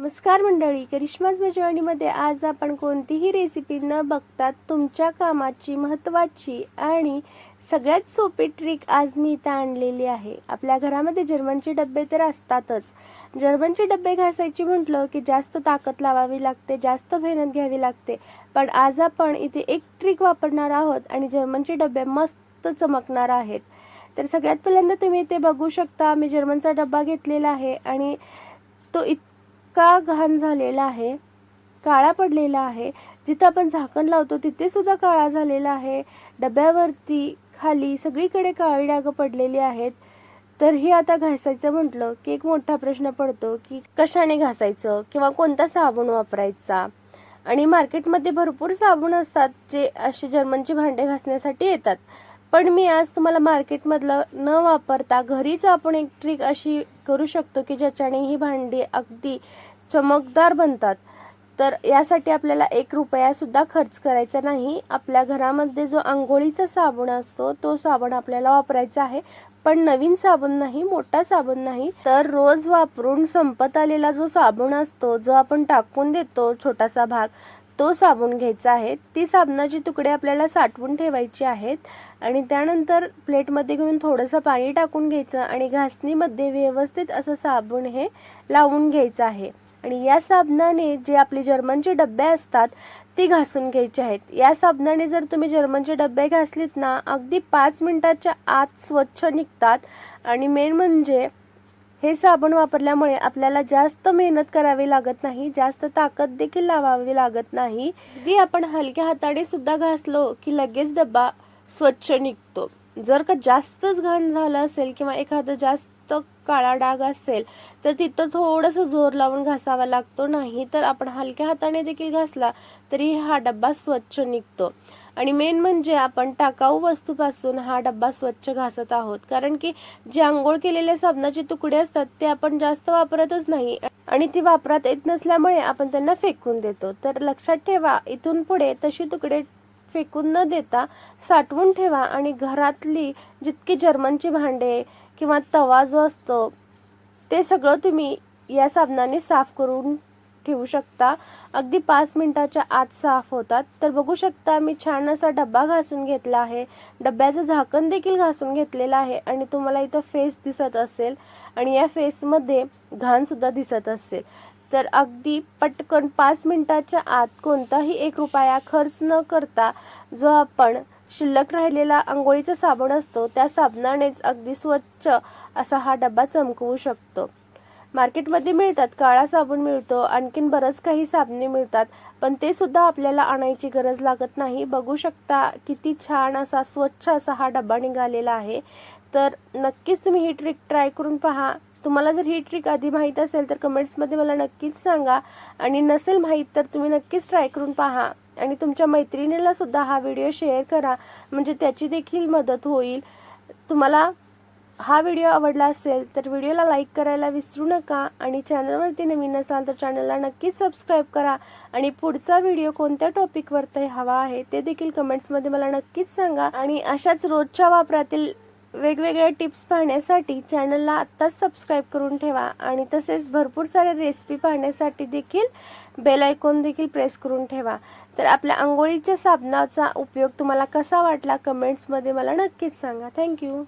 नमस्कार मंडळी करिश्माज मजवाणीमध्ये आज आपण कोणतीही रेसिपी न बघता तुमच्या कामाची महत्त्वाची आणि सगळ्यात सोपी ट्रिक आज मी इथं आणलेली आहे. आपल्या घरामध्ये जर्मनचे डबे तर असतातच. जर्मनचे डबे घासायची म्हटलं की जास्त ताकद लावावी लागते जास्त मेहनत घ्यावी लागते. पण आज आपण इथे एक ट्रिक वापरणार आहोत आणि जर्मनचे डबे मस्त चमकणार आहेत. तर सगळ्यात पहिल्यांदा तुम्ही ते बघू शकता मी जर्मनचा डब्बा घेतलेला आहे आणि तो इत इतका घाण झालेला आहे काळा पडलेला आहे. जिथं आपण झाकण लावतो तिथे सुद्धा काळा झालेला आहे. डब्यावरती खाली सगळीकडे काळी डागं पडलेली आहेत. तर हे आता घासायचं म्हटलं की एक मोठा प्रश्न पडतो की कशाने घासायचं किंवा कोणता साबण वापरायचा? आणि मार्केटमध्ये भरपूर साबण असतात जे असे जर्मनचे भांडे घासण्यासाठी येतात. पण मी आज तुम्हाला मार्केटमधलं न वापरता घरीच आपण एक ट्रिक अशी करू शकतो की ज्याच्याने ही भांडी अगदी चमकदार बनतात. तर यासाठी आपल्याला एक रुपयासुद्धा खर्च करायचा नाही. आपल्या घरामध्ये जो आंघोळीचा साबण असतो तो साबण आपल्याला वापरायचा आहे. पण नवीन साबण नाही मोठा साबण नाही. तर रोज वापरून संपत आलेला जो साबण असतो जो आपण टाकून देतो छोटासा भाग तो साबण घ्यायचा आहे. ती साबणाची तुकडे आपल्याला साठवून ठेवायची आहेत. आणि त्यानंतर प्लेटमध्ये घेऊन थोडंसं पाणी टाकून घ्यायचं आणि घासणीमध्ये व्यवस्थित असं साबण हे लावून घ्यायचं आहे. आणि या साबणाने जे आपले जर्मनचे डब्बे असतात ती घासून घ्यायचे आहेत. या साबणाने जर तुम्ही जर्मनचे डब्बे घासलीत ना अगदी पाच मिनिटाच्या आत स्वच्छ निघतात. आणि मेन म्हणजे हे साबण वापरल्यामुळे आपल्याला जास्त मेहनत करावी लागत नाही जास्त ताकद देखील लावावी लागत नाही. अगदी आपण हलक्या हाताने सुद्धा घासलो की लगेच डब्बा स्वच्छ निघतो. जर का जास्तच घाण झालं असेल किंवा एखादं जास्त काळा डाग असेल तर तिथं थोडंसं जोर लावून घासावा लागतो. नाही तर आपण हलक्या हाताने देखील घासला तरी हा डब्बा स्वच्छ निघतो. आणि मेन म्हणजे आपण टाकाऊ वस्तूपासून हा डब्बा स्वच्छ घासत आहोत. कारण की जे आंघोळ केलेले साबणाचे तुकडे असतात ते आपण जास्त वापरतच नाही. आणि ती वापरात येत नसल्यामुळे आपण त्यांना फेकून देतो. तर लक्षात ठेवा इथून पुढे तशी तुकडे फेकून न देता साठवून ठेवा आणि घरातली जितकी जर्मनची भांडे किंवा तवा जो असतो ते सगळं तुम्ही या साबणाने साफ करून ठेवू शकता. अगदी पाच मिनिटाच्या आत साफ होतात. तर बघू शकता मी छान असा डब्बा घासून घेतला आहे. डब्याचं झाकण देखील घासून घेतलेलं आहे आणि तुम्हाला इथं फेस दिसत असेल आणि या फेसमध्ये घाणसुद्धा दिसत असेल. तर अगदी पटकन पाच मिनटाच्या आत कोणताही एक रुपया खर्च न करता जो आपण शिल्लक राहिलेला आंघोळीचा साबण असतो त्या साबणानेच अगदी स्वच्छ असा हा डबा चमकवू शकतो. मार्केटमध्ये मिळतात काळा साबण मिळतो आणखीन बरंच काही साबणे मिळतात पण ते सुद्धा आपल्याला आणायची गरज लागत नाही. बघू शकता किती छान असा स्वच्छ असा हा डबा निघालेला आहे. तर नक्कीच तुम्ही ही ट्रिक ट्राय करून पहा. तुम्हाला जर ही ट्रिक आधी माहीत असेल तर कमेंट्समध्ये मला नक्कीच सांगा. आणि नसेल माहीत तर तुम्ही नक्कीच ट्राय करून पहा. आणि तुमच्या मैत्रिणीला सुद्धा हा व्हिडिओ शेअर करा. म्हणजे त्याची देखील मदत होईल. तुम्हाला हा व्हिडिओ आवडला असेल तर व्हिडिओला लाईक करायला विसरू नका. आणि चॅनलवरती नवीन असाल तर चॅनलला नक्कीच सबस्क्राईब करा. आणि पुढचा व्हिडिओ कोणत्या टॉपिकवरती हवा आहे ते देखील कमेंट्समध्ये मला नक्कीच सांगा. आणि अशाच रोजच्या वापरातील वेगवेगळ्या टिप्स पाहण्यासाठी चॅनलला आत्ताच सबस्क्राईब करून ठेवा आणि तसेच भरपूर साऱ्या रेसिपी पाहण्यासाठी देखील बेल आयकॉन देखील प्रेस करून ठेवा. तर आपल्या आंघोळीच्या साबणाचा उपयोग तुम्हाला कसा वाटला कमेंट्समध्ये मला नक्कीच सांगा. थँक्यू